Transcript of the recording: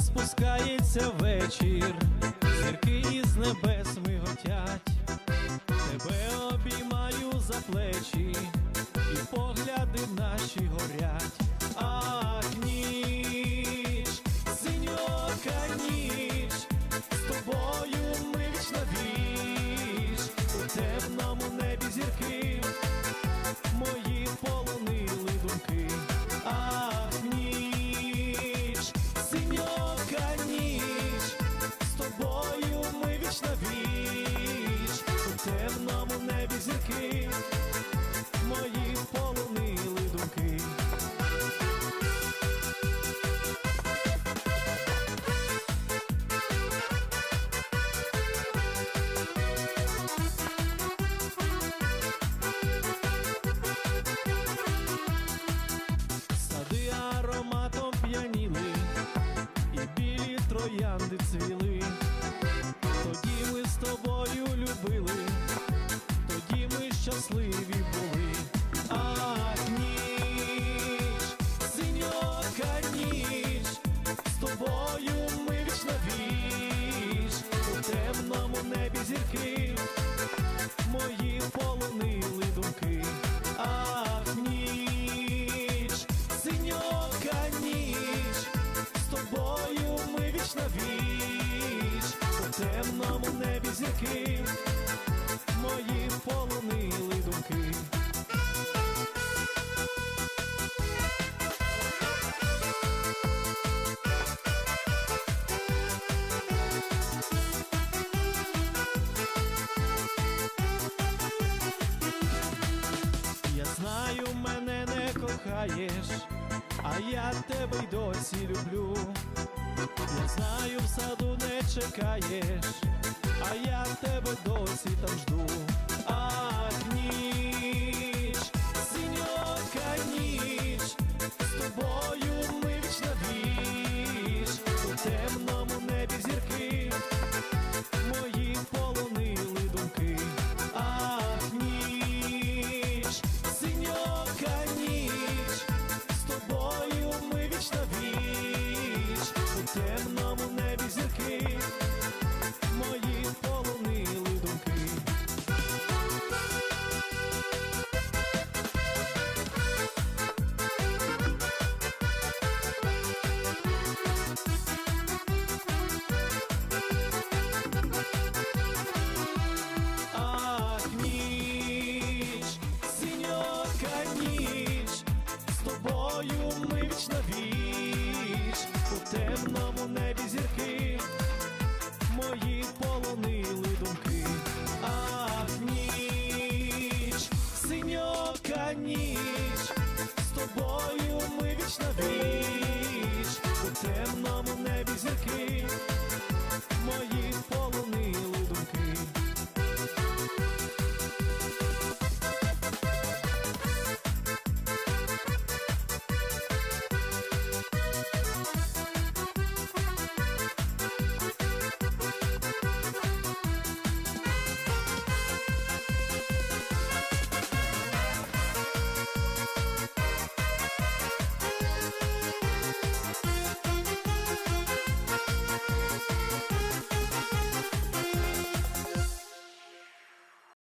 спускається вечір, зірки із небес миготять, тебе обіймаю за плечі. тобою любили. роки мої полонили думки. Я знаю, мене не кохаєш, а я тебе й досі люблю. Я знаю, в саду не чекаєш а я тебе досі там жду. вечно верю.